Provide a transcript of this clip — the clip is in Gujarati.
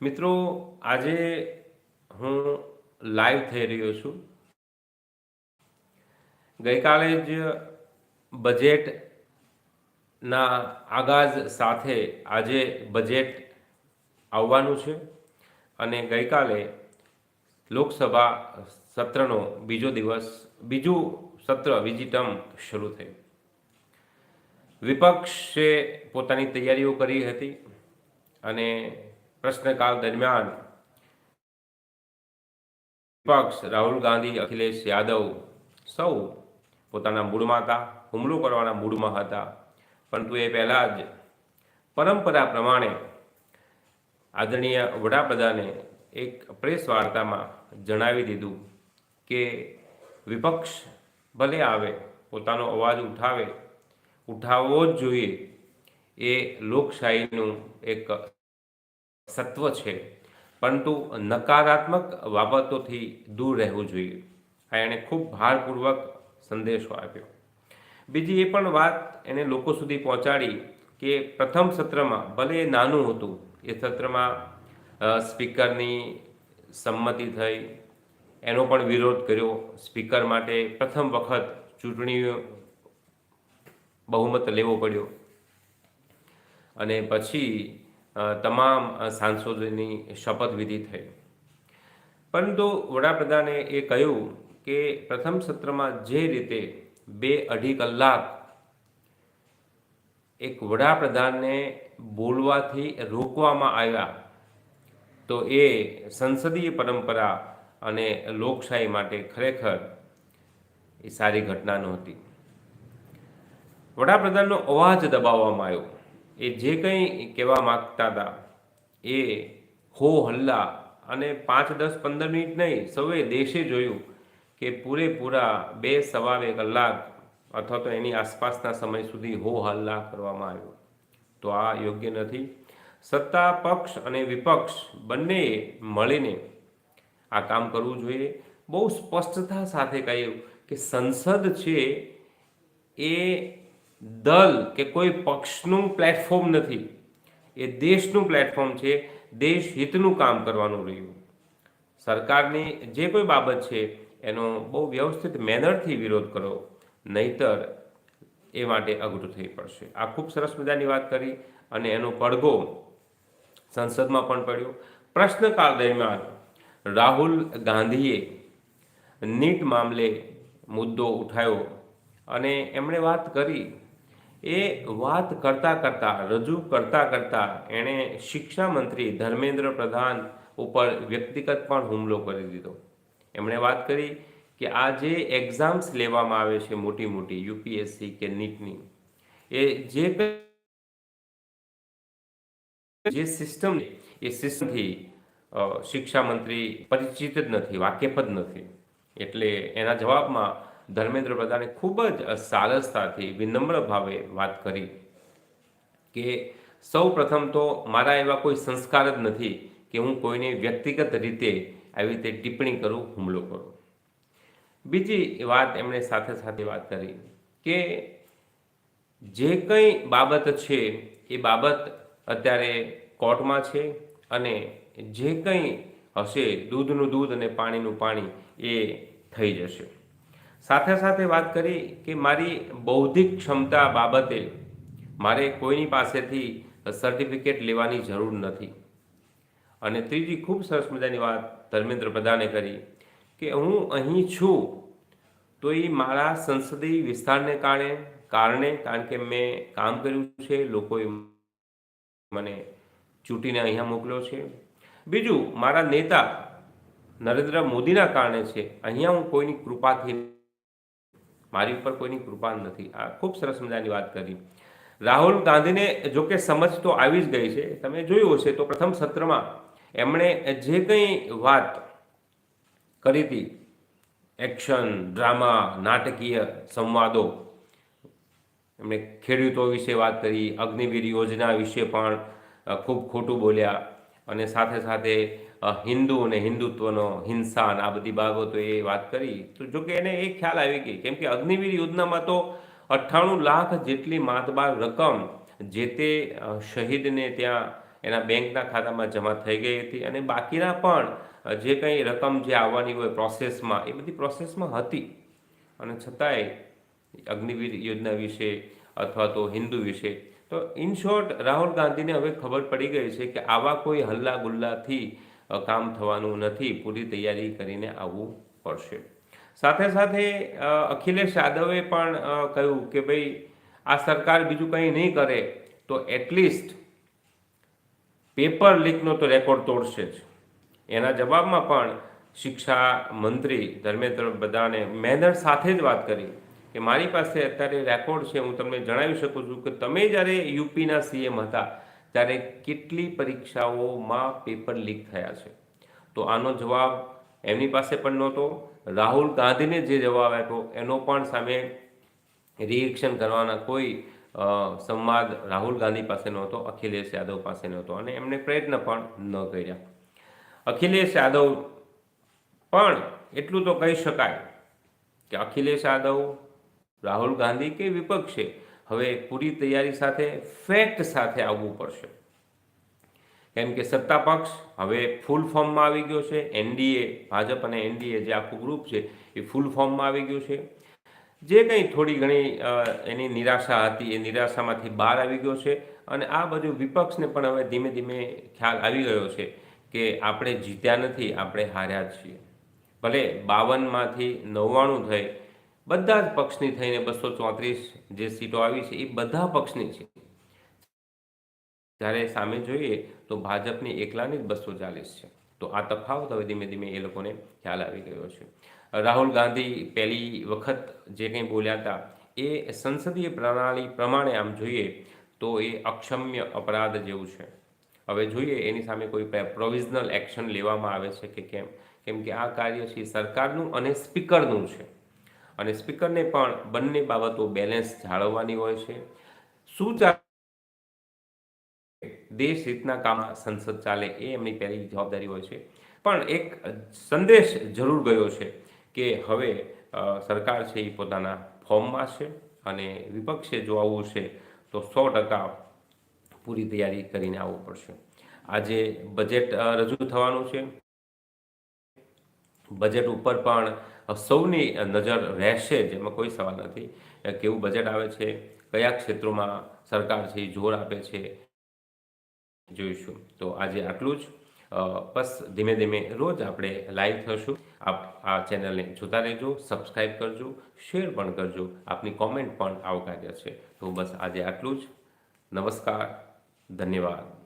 મિત્રો, આજે હું લાઈવ થઈ રહ્યો છું. ગઈકાલે જ બજેટના આગાજ સાથે આજે બજેટ આવવાનું છે અને ગઈકાલે લોકસભા સત્રનો બીજો દિવસ, બીજું સત્ર, બીજી ટર્મ શરૂ થયું વિપક્ષે પોતાની તૈયારીઓ કરી હતી અને પ્રશ્નકાળ દરમિયાન વિપક્ષ રાહુલ ગાંધી, અખિલેશ યાદવ સૌ પોતાના મૂળમાં હતા, હુમલો કરવાના મૂળમાં હતા. પરંતુ એ પહેલાં જ પરંપરા પ્રમાણે આદરણીય વડાપ્રધાને એક પ્રેસ વાર્તામાં જણાવી દીધું કે વિપક્ષ ભલે આવે, પોતાનો અવાજ ઉઠાવે, ઉઠાવવો જ જોઈએ એ લોકશાહીનું એક સત્વ છે. પરંતુ નકારાત્મક બાબતોથી દૂર રહેવું જોઈએ. આ એણે ખૂબ ભારપૂર્વક સંદેશો આપ્યો. બીજી એ પણ વાત એને લોકો સુધી પહોંચાડી કે પ્રથમ સત્રમાં ભલે નાનું હતું, એ સત્રમાં સ્પીકરની સંમતિ થઈ. એનો પણ વિરોધ કર્યો. સ્પીકર માટે પ્રથમ વખત ચૂંટણી બહુમત લેવો પડ્યો. અને પછી તમામ સાંસદોની શપથવિધિ થઈ. પરંતુ વડાપ્રધાને એ કહ્યું કે પ્રથમ સત્રમાં જે રીતે બે અઢી કલાક એક વડાપ્રધાનને બોલવાથી રોકવામાં આવ્યા, તો એ સંસદીય પરંપરા અને લોકશાહી માટે ખરેખર એ સારી ઘટના નહોતી વડાપ્રધાનનો અવાજ દબાવવામાં આવ્યો. એ જે કંઈ કહેવા માગતા હતા, એ હો હલ્લા અને પાંચ, દસ, પંદર મિનિટ નહીં, સૌએ દેશે જોયું કે પૂરેપૂરા બે સવા બે કલાક અથવા તો એની આસપાસના સમય સુધી હો હલ્લા કરવામાં આવ્યો. તો આ યોગ્ય નથી. સત્તા, પક્ષ અને વિપક્ષ બંનેએ મળીને આ કામ કરવું જોઈએ. બહુ સ્પષ્ટતા સાથે કહ્યું કે સંસદ છે એ દલ કે કોઈ પક્ષનું પ્લેટફોર્મ નથી. એ દેશનું પ્લેટફોર્મ છે, દેશ હિતનું કામ કરવાનું રહ્યું. સરકારની જે કોઈ બાબત છે, એનો બહુ વ્યવસ્થિત મેનરથી વિરોધ કરો, નહીતર એ માટે અઘરું થઈ પડશે. આ ખૂબ સરસ મજાની વાત કરી અને એનો પડઘો સંસદમાં પણ પડ્યો. પ્રશ્નકાળ દરમિયાન રાહુલ ગાંધીએ નીટ મામલે મુદ્દો ઉઠાવ્યો અને એમણે વાત કરી એ વાત કરતાં કરતાં, રજૂ કરતાં કરતાં એણે શિક્ષા મંત્રી ધર્મેન્દ્ર પ્રધાન ઉપર વ્યક્તિગત પણ હુમલો કરી દીધો. એમણે વાત કરી કે આ જે એક્ઝામ્સ લેવામાં આવે છે મોટી મોટી યુપીએસસી કે નીટની, એ જે જે સિસ્ટમ એ સિસ્ટમથી શિક્ષા મંત્રી પરિચિત જ નથી, વાકેફ જ નથી. એટલે એના જવાબમાં ધર્મેન્દ્ર પ્રધાને ખૂબ જ સારસતાથી વિનમ્ર ભાવે વાત કરી કે સૌ પ્રથમ તો મારા એવા કોઈ સંસ્કાર જ નથી કે હું કોઈને વ્યક્તિગત રીતે આવી રીતે ટિપ્પણી કરું, હુમલો કરું. બીજી વાત એમણે સાથે સાથે વાત કરી કે જે કંઈ બાબત છે, એ બાબત અત્યારે કોર્ટમાં છે અને જે કંઈ હશે, દૂધનું દૂધ અને પાણીનું પાણી, એ થઈ જશે. સાથે સાથે વાત કરી કે મારી બૌદ્ધિક ક્ષમતા બાબતે મારે કોઈની પાસેથી સર્ટિફિકેટ લેવાની જરૂર નથી. અને ત્રીજી ખૂબ સરસ મજાની વાત ધર્મેન્દ્ર પ્રધાને કરી કે હું અહીં છું તો એ મારા સંસદીય વિસ્તારને કારણે કારણે કારણ કે મેં કામ કર્યું છે, લોકોએ મને ચૂંટીને અહીંયા મોકલ્યો છે. બીજું, મારા નેતા નરેન્દ્ર મોદીના કારણે છે. અહીંયા હું કોઈની કૃપાથી મારી ઉપર કોઈની કૃપા નથી. આ ખૂબ સરસ મજાની વાત કરી. રાહુલ ગાંધીને જો કે સમજ તો આવી જ ગઈ છે. તમે જોયું હશે તો પ્રથમ સત્રમાં એમણે જે કંઈ વાત કરી હતી, એક્શન, ડ્રામા, નાટકીય સંવાદો, એમણે ખેડૂતો વિશે વાત કરી, અગ્નિવીર યોજના વિશે પણ ખૂબ ખોટું બોલ્યા અને સાથે સાથે હિન્દુ અને હિન્દુત્વનો હિંસા અને આ બધી બાબતોએ વાત કરી. તો જો કે એને એ ખ્યાલ આવી ગઈ. કેમ કે અગ્નિવીર યોજનામાં તો અઠ્ઠાણું લાખ જેટલી માતબાર રકમ જે તે શહીદને ત્યાં એના બેંકના ખાતામાં જમા થઈ ગઈ હતી અને બાકીના પણ જે કંઈ રકમ જે આવવાની હોય પ્રોસેસમાં એ બધી પ્રોસેસમાં હતી. અને છતાંય અગ્નિવીર યોજના વિશે અથવા તો હિન્દુ વિશે. તો ઇન શોર્ટ રાહુલ ગાંધીને હવે ખબર પડી ગઈ છે કે આવા કોઈ હલ્લા ગુલ્લાથી કામ થવાનું નથી, પૂરી તૈયારી કરીને આવવું પડશે. સાથે સાથે અખિલેશ યાદવે પણ કહ્યું કે ભાઈ, આ સરકાર બીજું કંઈ નહીં કરે, તો એટલીસ્ટ પેપર લીકનો તો રેકોર્ડ તોડશે જ. એના જવાબમાં પણ શિક્ષા મંત્રી ધર્મેન્દ્ર બધાને મેનર સાથે જ વાત કરી કે મારી પાસે અત્યારે રેકોર્ડ છે, હું તમને જણાવી શકું છું કે તમે જ્યારે યુપીના સીએમ હતા ત્યારે કેટલી પરીક્ષાઓમાં પેપર લીક થયા છે? તો આનો જવાબ એમની પાસે પણ નહોતો. રાહુલ ગાંધીને જે જવાબ આપ્યો, એનો પણ સામે રિએક્શન કરવાના કોઈ સંવાદ રાહુલ ગાંધી પાસે નહોતો, અખિલેશ યાદવ પાસે નહોતો અને એમણે પ્રયત્ન પણ ન કર્યા. અખિલેશ યાદવ પણ એટલું તો કહી શકાય કે અખિલેશ યાદવ, રાહુલ ગાંધી કે વિપક્ષે હવે પૂરી તૈયારી સાથે ફેક્ટ સાથે આવવું પડશે. કેમ કે સત્તા પક્ષ હવે ફૂલ ફોર્મમાં આવી ગયો છે. એનડીએ, ભાજપ અને એનડીએ જે આખું ગ્રુપ છે એ ફૂલ ફોર્મમાં આવી ગયું છે. જે કંઈ થોડી ઘણી એની નિરાશા હતી, એ નિરાશામાંથી બહાર આવી ગયો છે. અને આ બધું વિપક્ષને પણ હવે ધીમે ધીમે ખ્યાલ આવી ગયો છે કે આપણે જીત્યા નથી, આપણે હાર્યા છીએ. ભલે બાવનમાંથી નવ્વાણું થઈ બધા જ પક્ષની થઈને બસો ચોત્રીસ જે સીટો આવી છે, એ બધા પક્ષની છે. જ્યારે સામે જોઈએ તો ભાજપની એકલાની જ બસો ચાલીસ છે. તો આ તફાવત હવે ધીમે ધીમે એ લોકોને ખ્યાલ આવી ગયો છે. રાહુલ ગાંધી પહેલી વખત જે કંઈ બોલ્યા હતા, એ સંસદીય પ્રણાલી પ્રમાણે આમ જોઈએ તો એ અક્ષમ્ય અપરાધ જેવું છે. હવે જોઈએ એની સામે કોઈ પ્રોવિઝનલ એક્શન લેવામાં આવે છે કે કેમ? કેમ કે આ કાર્ય છે સરકારનું અને સ્પીકરનું છે. અને સ્પીકરને પણ બંને બાબતો બેલેન્સ જાળવવાની હોય છે. શું ચાલે દેશ હિતના કામમાં સંસદ ચાલે એ એમની પહેલી જવાબદારી હોય છે. પણ એક સંદેશ જરૂર ગયો છે કે હવે સરકાર છે એ પોતાના ફોર્મમાં છે અને વિપક્ષે જો આવવું છે તો સો ટકા પૂરી તૈયારી કરીને આવવું પડશે. આજે બજેટ રજૂ થવાનું છે. બજેટ ઉપર પણ સૌની નજર રહેશે જેમાં કોઈ સવાલ નથી. કેવું બજેટ આવે છે? કયા ક્ષેત્રોમાં સરકાર છે જોર આપે છે? જોઈશું. તો આજે આટલું જ. બસ ધીમે ધીમે રોજ આપણે લાઈવ થશું. આપ આ ચેનલને જોતા રહેજો સબસ્ક્રાઈબ કરજો શેર પણ કરજો. આપની કોમેન્ટ પણ આવકાર્ય છે. તો બસ આજે આટલું જ. નમસ્કાર. ધન્યવાદ.